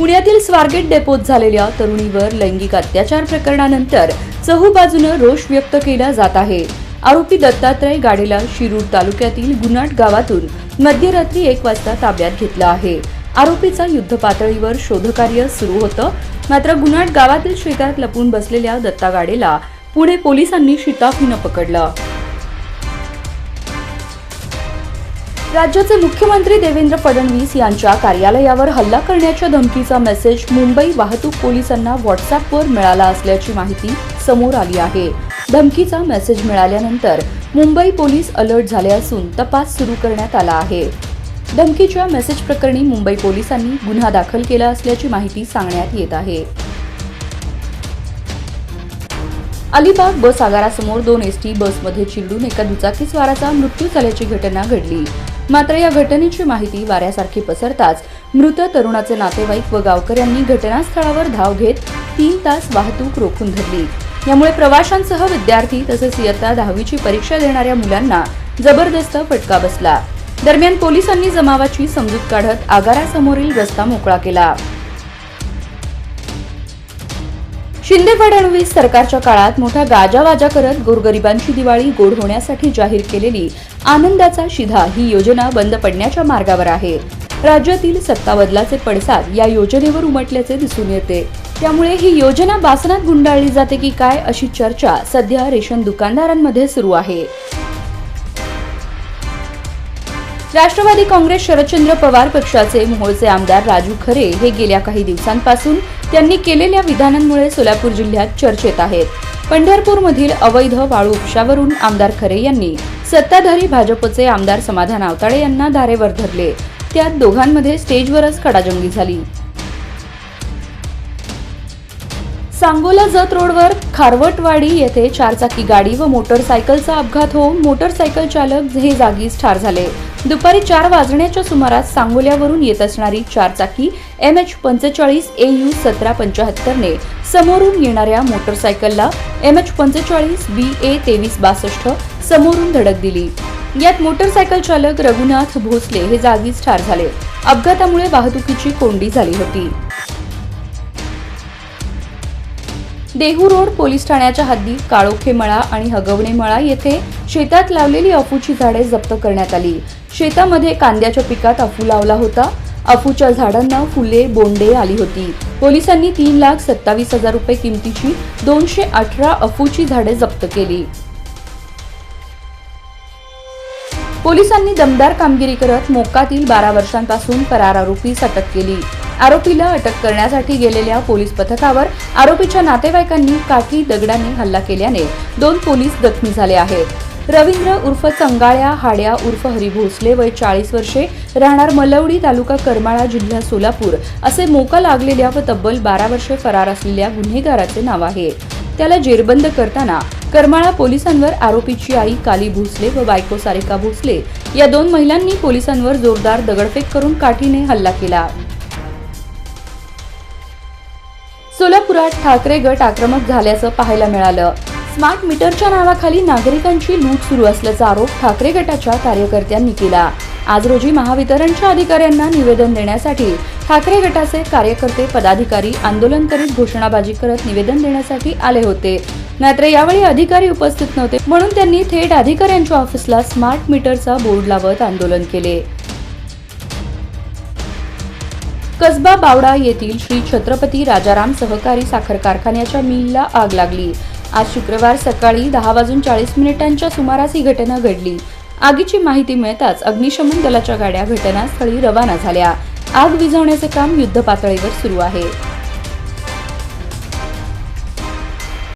पुण्यातील स्वारगेट डेपोत झालेल्या तरुणीवर लैंगिक अत्याचार प्रकरणानंतर चहूबाजूनं रोष व्यक्त केला जात आहे. आरोपी दत्तात्रय गाडेला शिरूर तालुक्यातील गुनाट गावातून मध्यरात्री एक वाजता ताब्यात घेतला आहे. आरोपीचा युद्ध पातळीवर शोधकार्य सुरू होतं. मात्र गुनाट गावातील शेतात लपून बसलेल्या दत्ता गाडेला पुणे पोलिसांनी शिताफीनं पकडलं. राज्याचे मुख्यमंत्री देवेंद्र फडणवीस यांच्या कार्यालयावर हल्ला करण्याच्या धमकीचा मेसेज मुंबई वाहतूक पोलिसांना व्हॉट्सअपवर मिळाला असल्याची माहिती समोर आली आहे. धमकीचा मेसेज मिळाल्यानंतर मुंबई पोलीस अलर्ट झाले असून तपास सुरू करण्यात आला आहे. धमकीच्या मेसेज प्रकरणी मुंबई पोलिसांनी गुन्हा दाखल केला असल्याची माहिती सांगण्यात येत आहे. अलिबाग बस आगारासमोर दोन एस टी बसमध्ये चिरडून एका दुचाकीस्वाराचा मृत्यू झाल्याची घटना घडली. मात्र या घटनेची माहिती वाऱ्यासारखी पसरताच मृत तरुणाचे नातेवाईक व गावकऱ्यांनी घटनास्थळावर धाव घेत तीन तास वाहतूक रोखून धरली. यामुळे प्रवाशांसह विद्यार्थी तसेच इयत्ता दहावीची परीक्षा देणाऱ्या मुलांना जबरदस्त फटका बसला. दरम्यान पोलिसांनी जमावाची समजूत काढत आगारासमोरील रस्ता मोकळा केला. शिंदे फडणवीस सरकारच्या काळात मोठा गाजावाजा करत गोरगरिबांची दिवाळी गोड होण्यासाठी जाहीर केलेली आनंदाचा शिधा ही योजना बंद पडण्याच्या मार्गावर आहे. राज्यातील सत्ता बदलाचे पडसाद या योजनेवर उमटल्याचे दिसून येते. त्यामुळे ही योजना बासनात गुंडाळली जाते की काय अशी चर्चा सध्या रेशन दुकानदारांमध्ये सुरू आहे. राष्ट्रवादी काँग्रेस शरदचंद्र पवार पक्षाचे मोहोळचे आमदार राजू खरे हे गेल्या काही दिवसांपासून त्यांनी केलेल्या विधानांमुळे सोलापूर जिल्ह्यात चर्चेत आहेत. पंढरपूरमधील अवैध वाळू उपशावरून आमदार खरे यांनी सत्ताधारी भाजपचे आमदार समाधान आवताळे यांना धारेवर धरले. त्यात दोघांमध्ये स्टेजवरच कडाजंगी झाली. सांगोला जत रोडवर खारवटवाडी येथे चारचाकी गाडी व मोटरसायकलचा अपघात होऊन मोटरसायकल चालक हे जागीच ठार झाले. दुपारी चार वाजण्याच्या सुमारास सांगोल्यावरून येत असणारी चारचाकी एम एच पंचेचाळीस ए यू सतरा पंचाहत्तरने समोरून येणाऱ्या मोटरसायकलला एम एच पंचेचाळीस बी ए तेवीस बासष्ट समोरून धडक दिली. यात मोटरसायकल चालक रघुनाथ भोसले हे जागीच ठार झाले. अपघातामुळे वाहतुकीची कोंडी झाली होती. देहू रोड पोलीस ठाण्याच्या हद्दीत काळोखे मळा आणि हगवणे मळा येथे शेतात लावलेली अफूची झाडे जप्त करण्यात आली. शेतामध्ये कांद्याच्या पिकात अफू लावला होता. अफूच्या झाडांना फुले बोंडे आली होती. पोलिसांनी तीन लाख सत्तावीस हजार रुपये किमतीची दोनशे अठरा अफूची झाडे जप्त केली. पोलिसांनी दमदार कामगिरी करत मोक्कातील बारा वर्षांपासून फरार आरोपीस अटक केली. आरोपीला अटक करण्यासाठी गेलेल्या पोलीस पथकावर आरोपीच्या नातेवाईकांनी काठी दगडाने हल्ला केल्याने दोन पोलीस जखमी झाले आहेत. रवींद्र उर्फ चंगाळ्या हाड्या उर्फ हरी भोसले वय चाळीस वर्षे राहणार मलवडी तालुका करमाळा जिल्हा सोलापूर असे मोका लागलेल्या व तब्बल बारा वर्षे फरार असलेल्या गुन्हेगाराचे नाव आहे. त्याला जेरबंद करताना करमाळा पोलिसांवर आरोपीची आई काली भोसले व बायको सारिका भोसले या दोन महिलांनी पोलिसांवर जोरदार दगडफेक करून काठीने हल्ला केला. सोलापुरात ठाकरे गट आक्रमक झाल्याचं पाहायला मिळालं. स्मार्ट मीटरच्या नावाखाली नागरिकांची लूट सुरू असल्याचा आरोप ठाकरे गटाच्या कार्यकर्त्यांनी केला. आज रोजी महावितरणच्या अधिकाऱ्यांना निवेदन देण्यासाठी ठाकरे गटाचे कार्यकर्ते पदाधिकारी आंदोलन करीत घोषणाबाजी करत निवेदन देण्यासाठी आले होते. मात्र यावेळी अधिकारी उपस्थित नव्हते म्हणून त्यांनी थेट अधिकाऱ्यांच्या ऑफिसला स्मार्ट मीटरचा बोर्ड लावत आंदोलन केले. कसबा बावडा येथील श्री छत्रपती राजाराम सहकारी साखर कारखान्याच्या मिलला आग लागली. आज शुक्रवार सकाळी दहा वाजून चाळीस मिनिटांच्या सुमारास ही घटना घडली. आगीची माहिती मिळताच अग्निशमन दलाच्या गाड्या घटनास्थळी रवाना झाल्या. आग विझवण्याचे काम युद्धपातळीवर सुरू आहे.